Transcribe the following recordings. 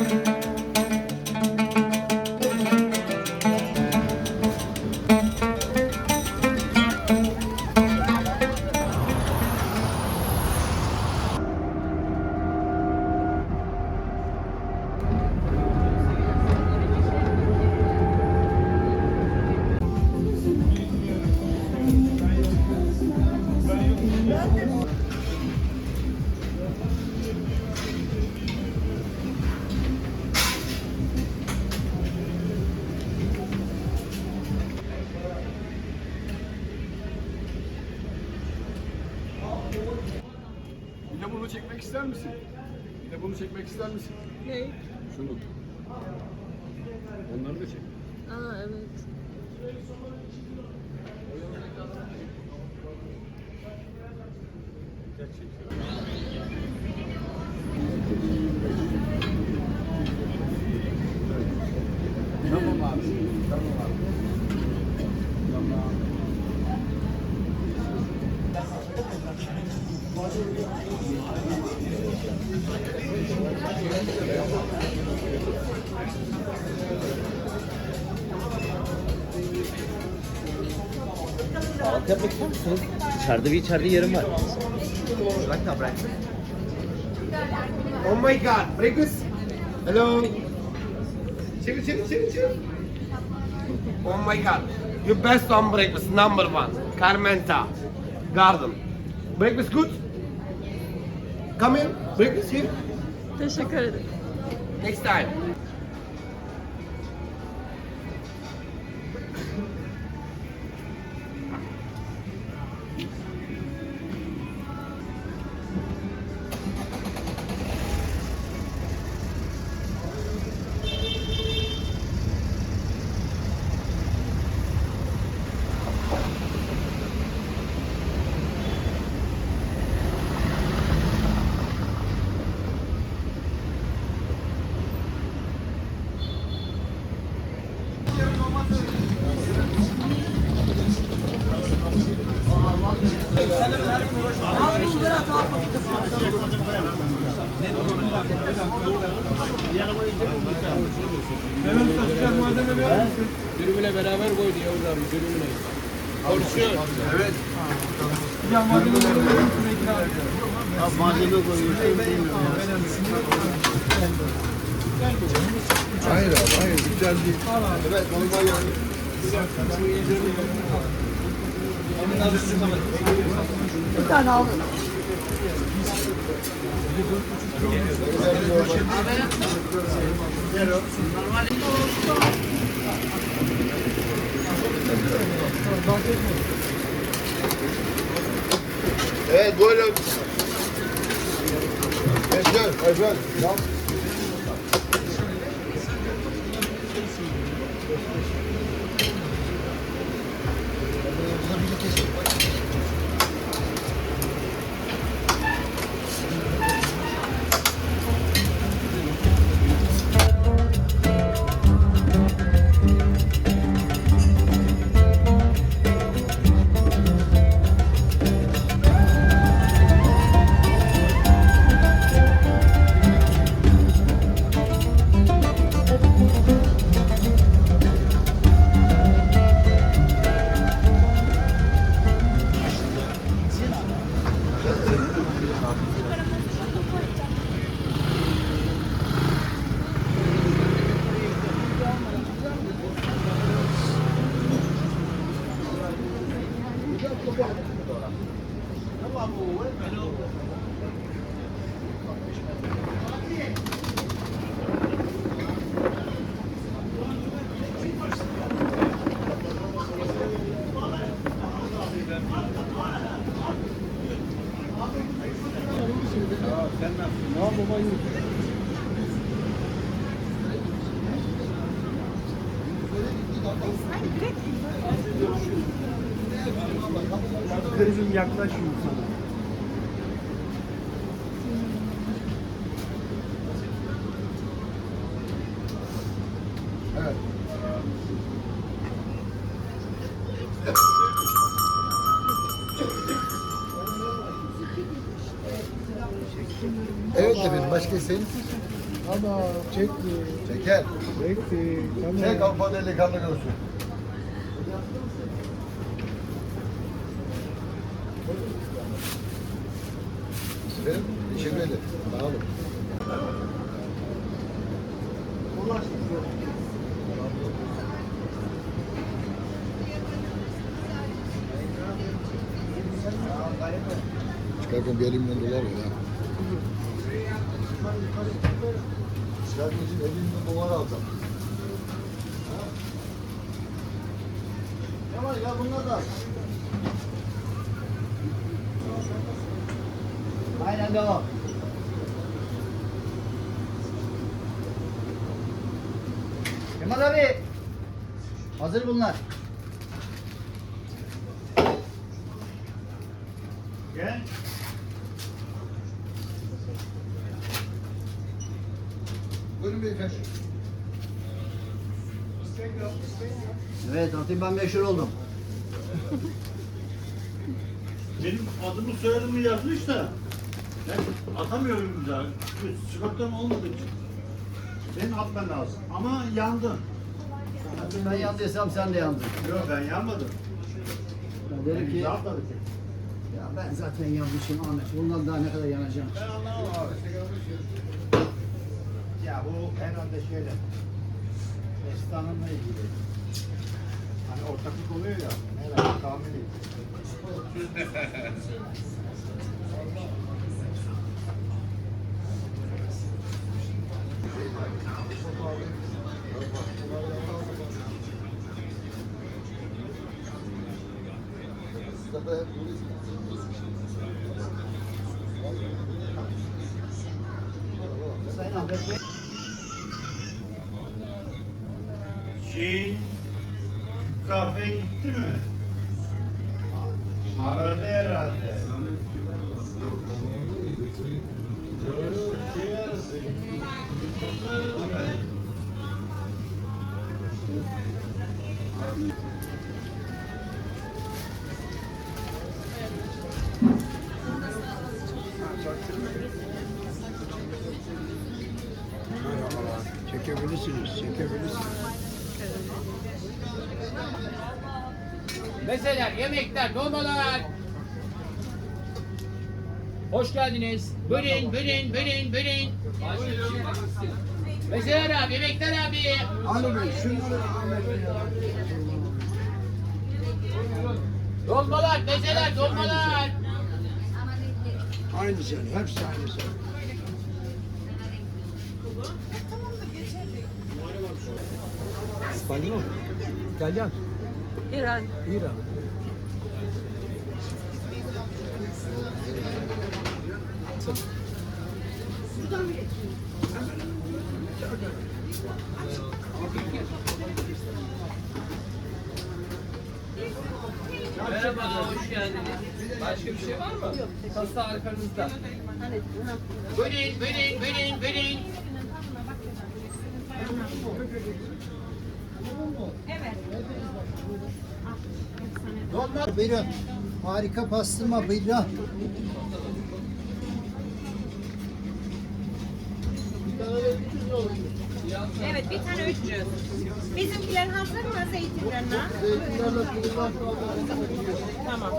Bir de çekmek ister misin? Bir de bunu çekmek ister misin? Ne? Şunu. Onları da çek. Aa evet. Tamam abi. Tamam abi. Tamam. Kahvaltı yapmak ister misiniz? İçeride bir içeride yerim var. Bırak da bırak. Oh my god, breakfast. Hello. Chill, chill, chill, chill. Oh my god. You best on breakfast, number one. Carmenta. Garden. Breakfast good? Come in. Breakfast here. Teşekkür ederim. Next time. Dürümüne beraber koydu Yavuz abi dürümüne. Porsiyon. Evet. Hayır abi hayır güzel değil. Evet normal yani. Bir tane aldım. Evet böyle. Yaşar, Ayfer. Kızım yaklaşıyor efendim başka isteğiniz? Tamam çekti. Çeker. Çekti. Tamam. Çek Avrupa delikanlı görsün. Benim işim belli. Sağ olun. Çıkarken bir elimden dolar var ya. Çıkarken için elimden dolar alacağım. Ne var ya bunlar da? Aynen devam. Kemal abi. Hazır bunlar. Buyurun beyefendi. Evet, artık ben meşhur oldum. Benim adımı soyadımı yazmış da ben atamıyorum da. Sigortam olmadığı için. Senin atman lazım. Ama yandın. Ben yandıysam sen de yandın. Yok ben yanmadım. Ben derim ki, atmadık. ya ben zaten yanmışım Ahmet. Bundan daha ne kadar yanacağım? Ben anlamam abi. Ya bu herhalde şeyle. Destanımla ilgili. Hani ortaklık oluyor ya. Herhalde tahmin ediyorum. Sayın Ahmet Bey. Şey, kahve yemekler, dolmalar. Hoş geldiniz. Buyurun, buyurun, buyurun, buyurun. Mezeler abi, yemekler abi. Ali Bey şunları Dolmalar, mezeler, dolmalar. Aynı sen, hepsi aynı sen. İspanyol. İtalyan. İran. İran. Merhaba, hoş geldiniz. Başka bir şey var mı? Kasa arkanızda. Buyurun, buyurun, buyurun, buyurun. Buyurun. Harika pastırma buyurun. Evet bir tane 300. Bizimkiler hazır mı zeytinlerle? Tamam.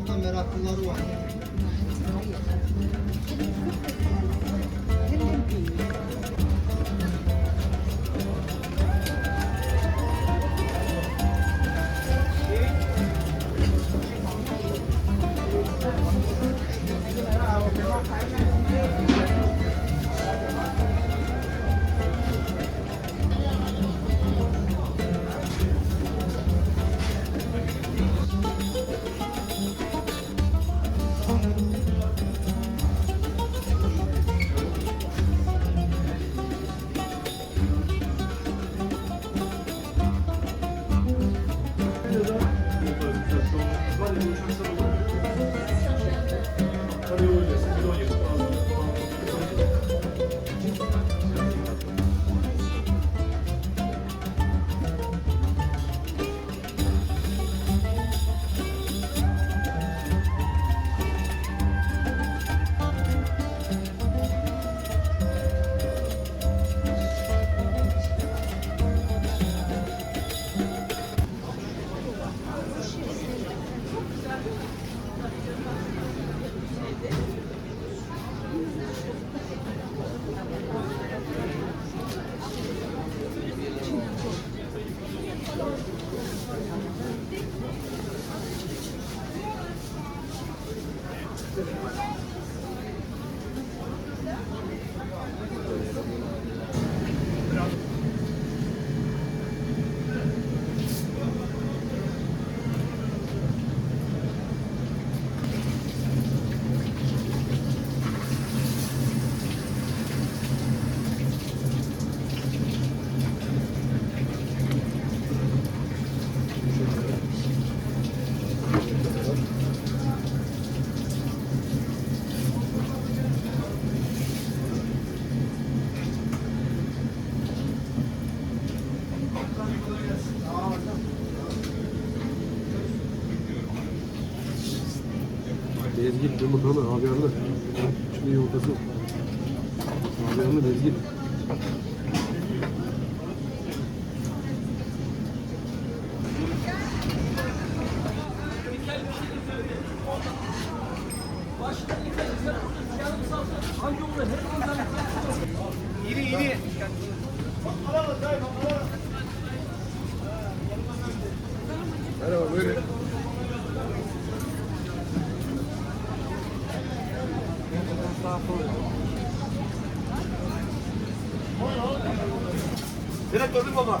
Bundan meraklıları var. Bezgin yumurta mı? Abi yandı. Şimdi yumurtası. Yandı bezgin. Merhaba buyurun. Direkt gördün baba.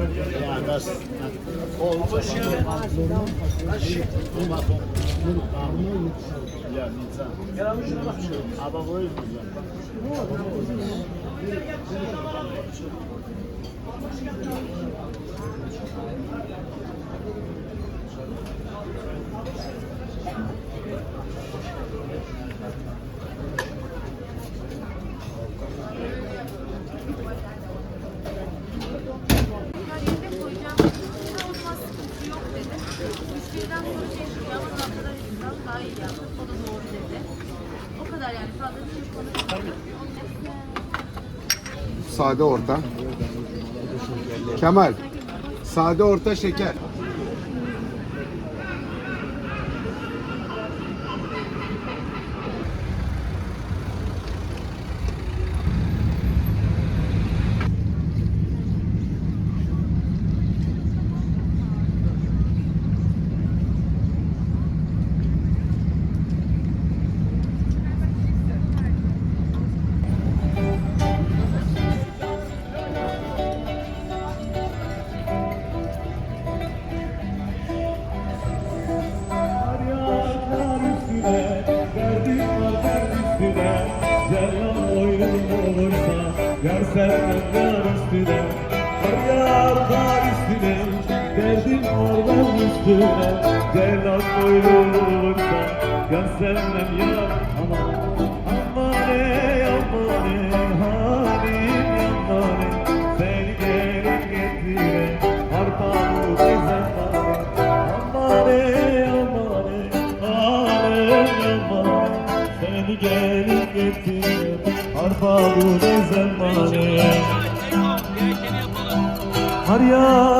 Ja, das olmuş yani. Ja, Nizam. Aber wo ist Nizam? Yerine Sade orta. Kemal. Sade orta şeker. Arpalı zamane Har yara